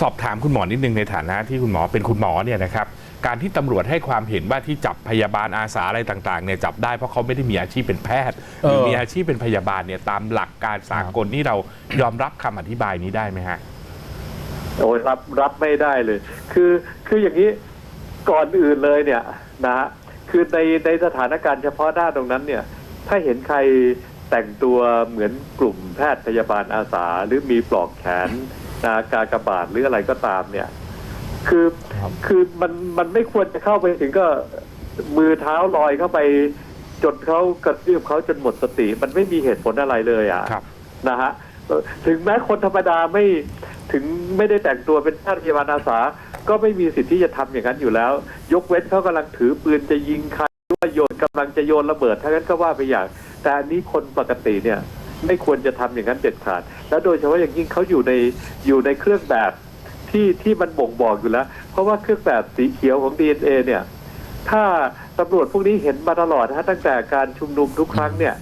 สอบถามคุณหมอนิดนึงในฐานะที่คุณหมอเป็นคุณหมอเนี่ยนะครับการที่ตำรวจให้ความเห็นว่าที่จับพยาบาลอาสาอะไรต่างๆเนี่ยจับได้เพราะเขาไม่ได้มีอาชีพเป็นแพทย์หรือเออมีอาชีพเป็นพยาบาลเนี่ยตามหลักการสากลที่เรายอมรับคำอธิบายนี้ได้ไหมฮะโอ้ยรับรับไม่ได้เลย คือคืออย่างนี้ก่อนอื่นเลยเนี่ยนะฮะคือในในสถานการณ์เฉพาะหน้าตรงนั้นเนี่ย ถ้าเห็นใครแต่งตัวเหมือนกลุ่มแพทย์พยาบาลอาสา หรือมีปลอกแขน นะกากบาทหรืออะไรก็ตามเนี่ย คือครับคือมันมันไม่ควรจะเข้าไปถึงก็มือเท้าลอยเข้าไปจนเขากระทืบเขาจนหมดสติ มันไม่มีเหตุผลอะไรเลยอะครับนะฮะเอ่อถึงแม้คนธรรมดาไม่ถึงไม่ได้แต่งตัวเป็นแพทย์พยาบาลอาสา ก็ไม่มีสิทธิ์ที่จะทำอย่างนั้นอยู่แล้ว ยกเว้นเขากำลังถือปืนจะยิงใครหรือว่าโยนกำลังจะโยนระเบิดทั้งนั้นก็ว่าไปอย่าง แต่อันนี้คนปกติเนี่ย ไม่ควรจะทำอย่างนั้นเด็ดขาด แล้วโดยเฉพาะอย่างยิ่งเขาอยู่ในอยู่ในเครื่องแบบที่ที่มันบ่งบอกอยู่แล้ว เพราะว่าเครื่องแบบสีเขียวของ DNA เนี่ย ถ้าตำรวจพวกนี้เห็นมาตลอดนะฮะตั้งแต่การชุมนุมทุกครั้งเนี่ย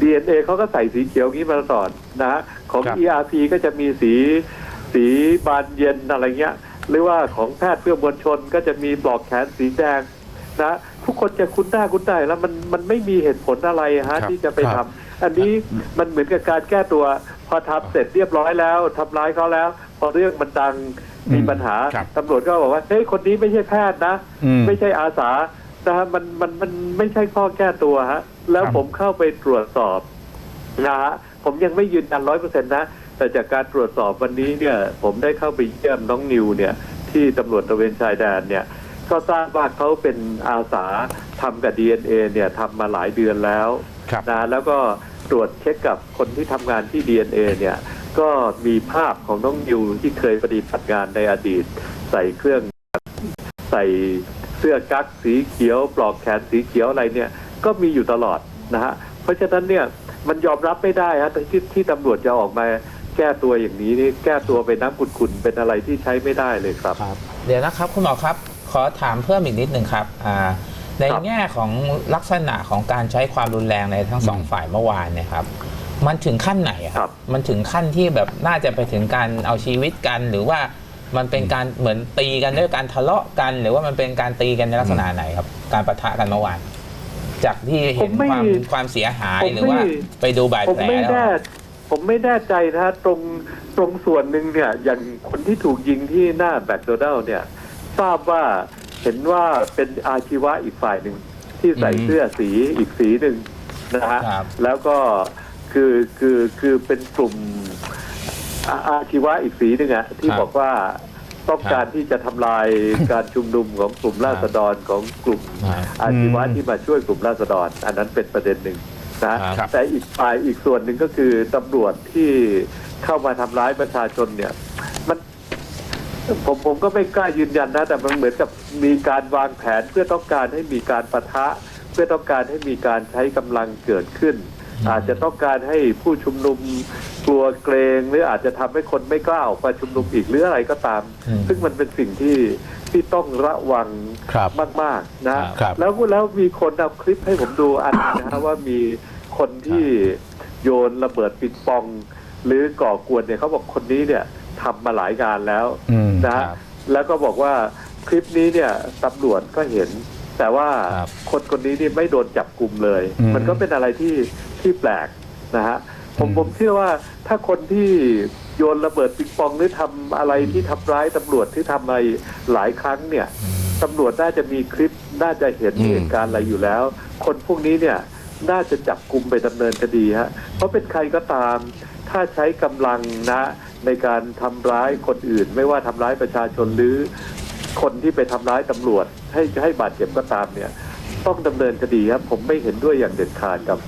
DNA เขาก็ใส่สีเขียวนี้มาตลอดนะฮะของครับ ERP ก็จะมีสีสีบานเย็นอะไรเงี้ย หรือว่าของแพทย์เพื่อมวลชนก็จะมีปลอกแขนสีแดงนะทุกคนจะคุ้นหน้าคุ้นใจแล้วมันมันไม่มีเหตุผลอะไรฮะครับที่จะไปครัทำบ อันนี้มันเหมือนกับการแก้ตัว พอทำเสร็จเรียบร้อยแล้วทำร้ายเขาแล้ว พอเรื่องมันดังมีปัญหาครับตำรวจก็บอกว่าเฮ้ยคนนี้ไม่ใช่แพทย์นะอืมไม่ใช่อาสานะฮะมันมันมันไม่ใช่ข้อแก้ตัวฮะ แล้วครับผมเข้าไปตรวจสอบนะฮะผมยังไม่ยืนยันร้อยเปอร์เซ็นต์นะ แต่จากการตรวจสอบวันนี้เนี่ย ผมได้เข้าไปเยี่ยมน้องนิวเนี่ย ที่ตำรวจตระเวนชายแดนเนี่ยก็ทราบว่าเขาเป็นอาสาทำกับ DNA เนี่ยทำมาหลายเดือนแล้วครับนะแล้วก็ ตรวจเช็คกับคนที่ทำงานที่ DNA เนี่ยก็มีภาพของน้องนิวที่เคยปฏิบัติงานในอดีต ใส่เครื่องใส่เสื้อกั๊กสีเขียว ปลอกแขนสีเขียวอะไรเนี่ยก็มีอยู่ตลอดนะฮะเพราะฉะนั้นเนี่ยมันยอมรับไม่ได้ฮะที่ที่ตำรวจจะออกมาแก้ตัวอย่างนี้นี่แก้ตัวเป็นน้ำขุ่นๆเป็นอะไรที่ใช้ไม่ได้เลยครับ ครับ เดี๋ยวนะครับคุณหมอครับ ขอถามเพิ่มอีกนิดหนึ่งครับอ่า ในครับแง่ของลักษณะของการใช้ความรุนแรงในทั้งสองฝ่ายเมื่อวานเนี่ยครับ มันถึงขั้นไหนอะครับ มันถึงขั้นที่แบบน่าจะไปถึงการเอาชีวิตกัน หรือว่ามันเป็นการเหมือนตีกันด้วยการทะเลาะกัน หรือว่ามันเป็นการตีกันในลักษณะไหนครับ การประทะกันเมื่อวาน จากที่เห็นผมไม่ความความเสียหายผมหรือว่าไม่ไปดูบาดผมแผลไม่แล้วแน่ผมไม่แน่ใจนะฮะตรงตรงส่วนหนึ่งเนี่ย อย่างคนที่ถูกยิงที่หน้าแบคโดนัลด์เนี่ย ทราบว่า เห็นว่าเป็นอาชีวะอีกฝ่ายหนึ่งที่ใส่อืมเสื้อสีอีกสีหนึ่งนะฮะครับ แล้วก็คือคือคือเป็นกลุ่มอาอาชีวะอีกสีหนึ่งอะที่ครับบอกว่าต้องการที่จะทำลายการชุมนุมของกลุ่มราษฎรของกลุ่มครับอาชีวะอืมที่มาช่วยกลุ่มราษฎร อันนั้นเป็นประเด็นหนึ่งนะครับ แต่อีกฝ่ายอีกส่วนหนึ่งก็คือตำรวจที่เข้ามาทำร้ายประชาชนเนี่ยมัน ผมผมก็ไม่กล้ายืนยันนะ แต่มันเหมือนกับมีการวางแผนเพื่อต้องการให้มีการประทะ เพื่อต้องการให้มีการใช้กำลังเกิดขึ้น อาจจะต้องการให้ผู้ชุมนุมกลัวเกรงหรืออาจจะทำให้คนไม่กล้าออกมาชุมนุมอีกหรืออะไรก็ตามอืมซึ่งมันเป็นสิ่งที่ที่ต้องระวังครับมากๆนะครับแล้วแล้วมีคนเอาคลิปให้ผมดูอันหนึงนะฮะว่ามีคนที่โยนระเบิดปิงปอง หรือก่อกวนเนี่ยเขาบอกคนนี้เนี่ยทำมาหลายงานแล้วอืม นะฮะครับแล้วก็บอกว่าคลิปนี้เนี่ยตำรวจก็เห็น แต่ว่าครับคนคนนี้นี่ไม่โดนจับกลุ่มเลย อืมมันก็เป็นอะไรที่ที่แปลกนะฮะผมอืม ผมเชื่อว่าถ้าคนที่โยนระเบิดปิงปองหรือทำอะไรที่ทำร้ายตำรวจที่ทำอะไรหลายครั้งเนี่ย ตำรวจน่าจะมีคลิปน่าจะเห็นอืม เหตุการณ์อะไรอยู่แล้ว คนพวกนี้เนี่ยน่าจะจับกลุ่มไปดำเนินคดีฮะเพราะเป็นใครก็ตาม ถ้าใช้กำลังนะ ในการทำร้ายคนอื่น ไม่ว่าทำร้ายประชาชนหรือคนที่ไปทำร้ายตำรวจ ให้ให้บาดเจ็บก็ตามเนี่ย ต้องดำเนินคดีครับ ผมไม่เห็นด้วยอย่างเด็ดขาดกับ